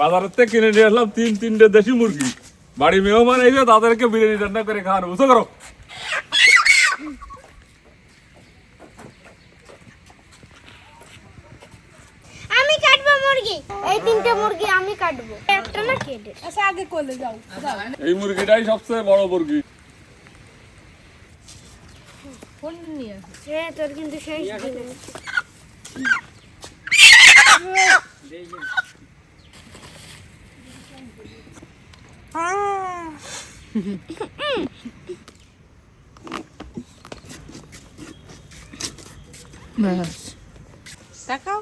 বাজারের থেকে কিনে নিয়ে আসলাম তিন তিনটে দেশি মুরগি। বাড়ি মেহমান এই যে তাদেরকে বিরিয়ানি রান্না করে খাওয়ানো। বুঝতে করো আমি কাটবো মুরগি। এই তিনটে মুরগি আমি কাটবো। একটা না কেটে। আচ্ছা আগে যাও। এই মুরগিটাই সবচেয়ে বড় মুরগি। ফোন নিয়ে আসো। তোর কিন্তু সেই তাকাও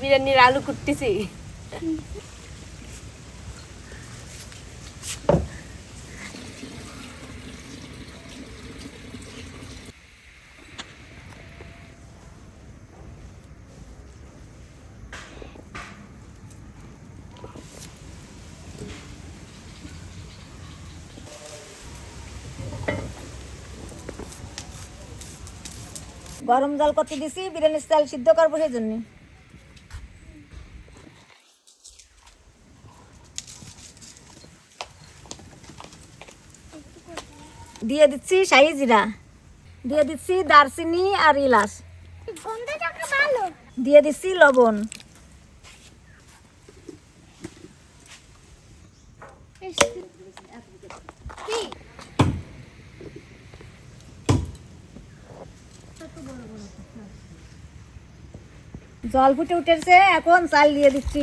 বিরিয়ানির আলু কুটতেছি গরম জল করতে দিছি? বিরিয়ানির চাল সিদ্ধ করব সেই জন্য। দিয়ে দিচ্ছি শাহি জিরা। দিয়ে দিচ্ছি দারচিনি আর ইলাচ। দিয়ে দিচ্ছি লবণ। জল ফুটে উঠেছে, এখন চাল দিয়ে দিচ্ছি।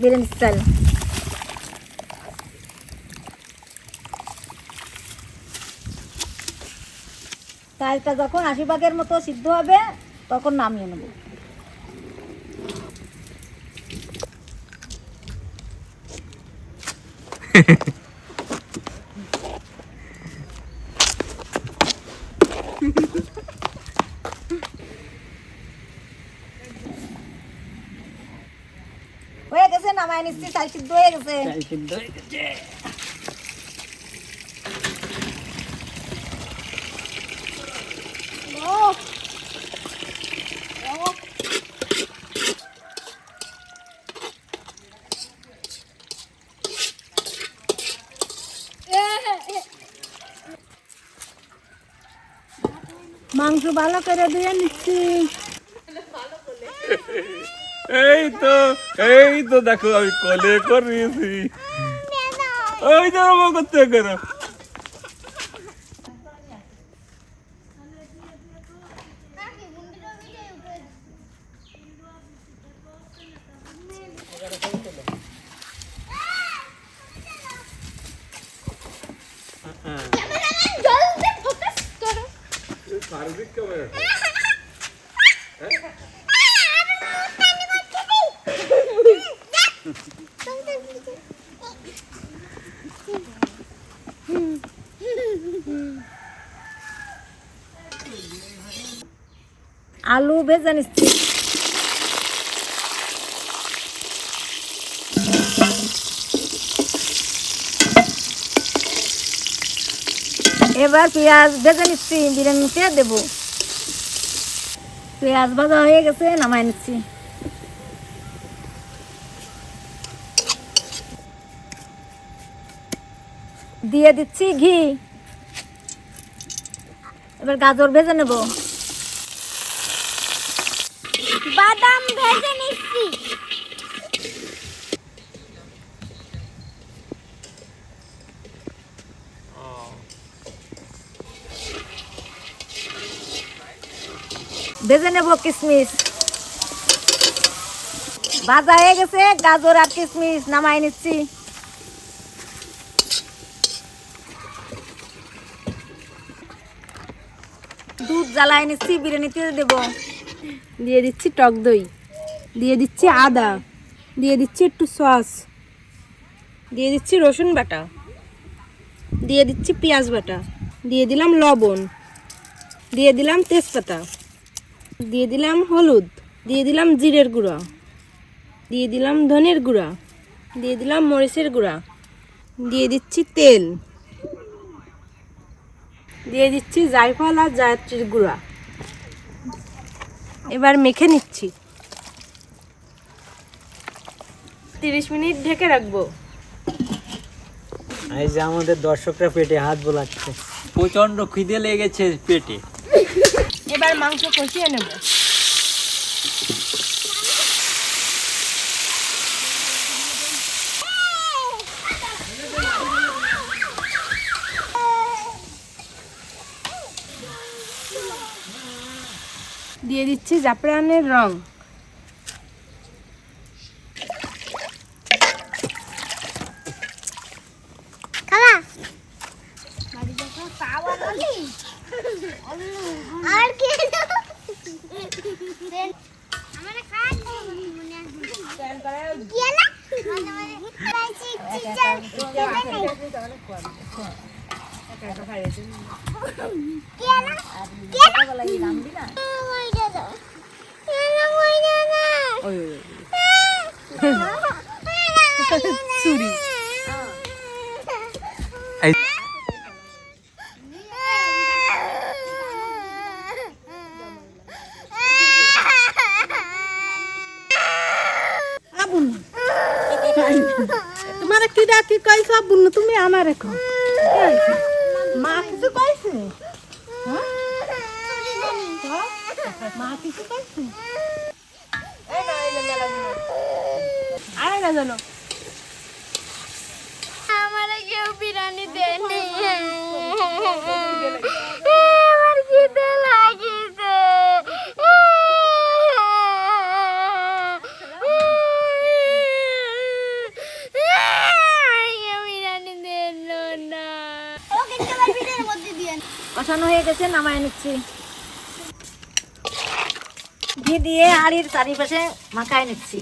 বিরিয়ানির চাল। চালটা যখন আশি ভাগের মতো সিদ্ধ হবে, তখন নামিয়ে নেব। গেছে নামায় নিচ্ছি চাল সিদ্ধ হয়ে গেছে। মাংস ভালো করে দিয়ে নিচ্ছি। এই তো এই তো দেখো আমি কলে করিয়েছি ওই তো রকম করতে করো। জলদি ফোকাস আলু ভেজে নিচ্ছি। এবার পেঁয়াজ ভেজে নিচ্ছি বিরিয়ানিতে দেব। পেঁয়াজ ভাজা হয়ে গেছে নামাই নিচ্ছি। দিয়ে দিচ্ছি ঘি। এবার গাজর ভেজে নেব বাদাম ভেজে নেব কিশমিশ ভাজা হয়ে গেছে, গাজর আর কিশমিশ নামাই নিচ্ছি। দুধ জ্বালাই নিচ্ছি, বিরিয়ানিতে দেবো। দিয়ে দিচ্ছি টক দই। দিয়ে দিচ্ছি আদা, দিয়ে দিচ্ছি একটু সস, দিয়ে দিচ্ছি রসুন বাটা, দিয়ে দিচ্ছি পেঁয়াজ বাটা, দিয়ে দিলাম লবণ, দিয়ে দিলাম তেজপাতা, দিয়ে দিলাম হলুদ, দিয়ে দিলাম জিরের গুঁড়া, দিয়ে দিলাম ধনের গুঁড়া, দিয়ে দিলাম মরিচের গুঁড়া, দিয়ে দিচ্ছি তেল, দিয়ে দিচ্ছি জায়ফল আর জায়ত্রীর গুঁড়া। এবার মেখে নিচ্ছি। তিরিশ মিনিট ঢেকে রাখব। এই যে আমাদের দর্শকরা পেটে হাত বোলাচ্ছে। প্রচণ্ড খিদে লেগেছে পেটে। এবার মাংস কষিয়ে নেব। দিয়ে দিচ্ছি জাফরানের রং। চুরি আমার মা কিছু কইছে? মা কিছু কইছে? আয় না জানো। আমার কেউ বিরিয়ানি দেয়নি। আমার কেউ বিরিয়ানি দিল না ও কিন্তু আমার ভিডিওর মধ্যে দিয়েন কষানো হয়ে গেছে, নামায় নিচ্ছি। ঘি দিয়ে হাড়ির চারিপাশে মাখায় নিচ্ছি।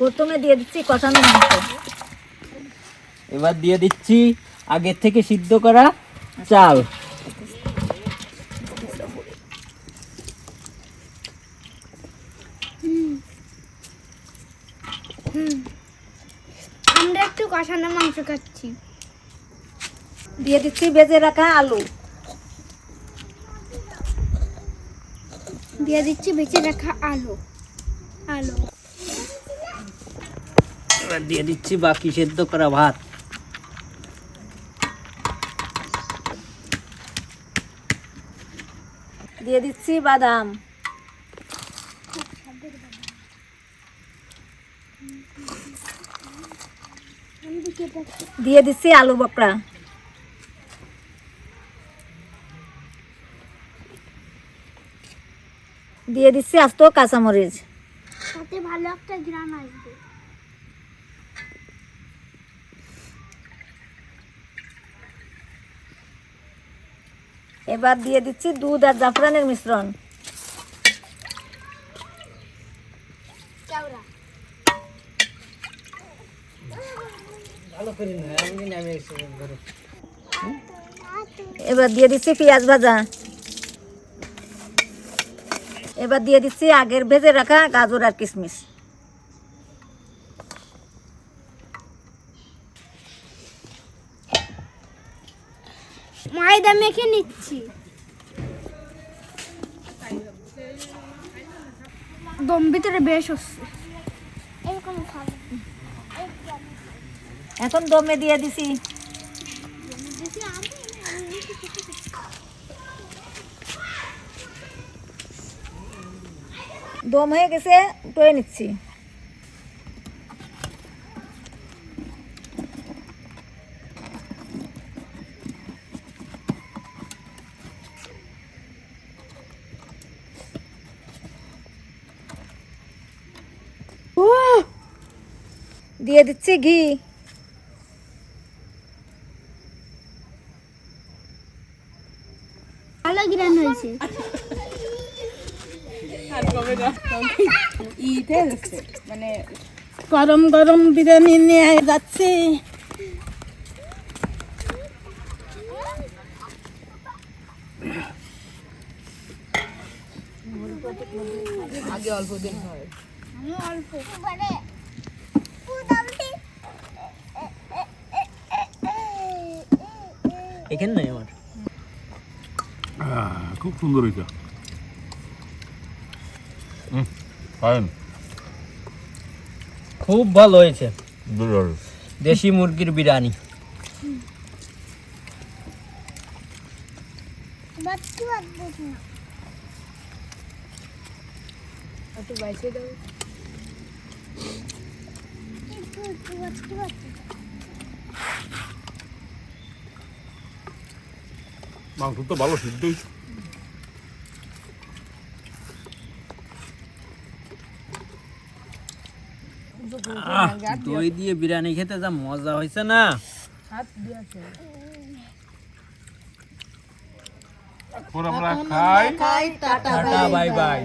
প্রথমে দিয়ে দিচ্ছি কষানো এবার দিয়ে দিচ্ছি আগের থেকে সিদ্ধ করা চাল আমরা একটু কষানো খাচ্ছি দিয়ে দিচ্ছি ভেজে রাখা আলু। দিয়ে দিচ্ছি বেঁচে রাখা আলু। আলু। এবার দিয়ে দিচ্ছি বাকি সেদ্ধ করা ভাত। দিয়ে দিচ্ছি বাদাম। দিয়ে দিচ্ছি আলু বকরা। দিয়ে দিচ্ছি আস্ত কাঁচামরিচ। সাথে ভালো একটা গ্রাম আসবে। এবার দিয়ে দিচ্ছি দুধ আর জাফরানের মিশ্রণ। এবার দিয়ে দিচ্ছি পেঁয়াজ ভাজা। এবার দিয়ে দিচ্ছি আগের ভেজে রাখা গাজর আর কিশমিশ। ময়দা মেখে নিচ্ছি। দম ভিতরে বেশ হচ্ছে। এরকম খাব। এখন দমে দিয়ে দিছি। দম হয়ে গেছে উঠে নিচ্ছি। দিয়ে দিচ্ছি ঘি। গিরান হয়েছে। গরম গরম বিরিয়ানি নিয়ে যাচ্ছে। অল্প দিন হয় এখানে নয় আমার। খুব সুন্দর হয়েছে। Hmm fine. খুব ভালো হয়েছে। দেশি মুরগির বিরিয়ানি। মাংস তো ভালো সিদ্ধ হয়েছে দই দিয়ে বিরিয়ানি খেতে যা মজা হয়েছে না? আমরা খাই। Tata bye bye.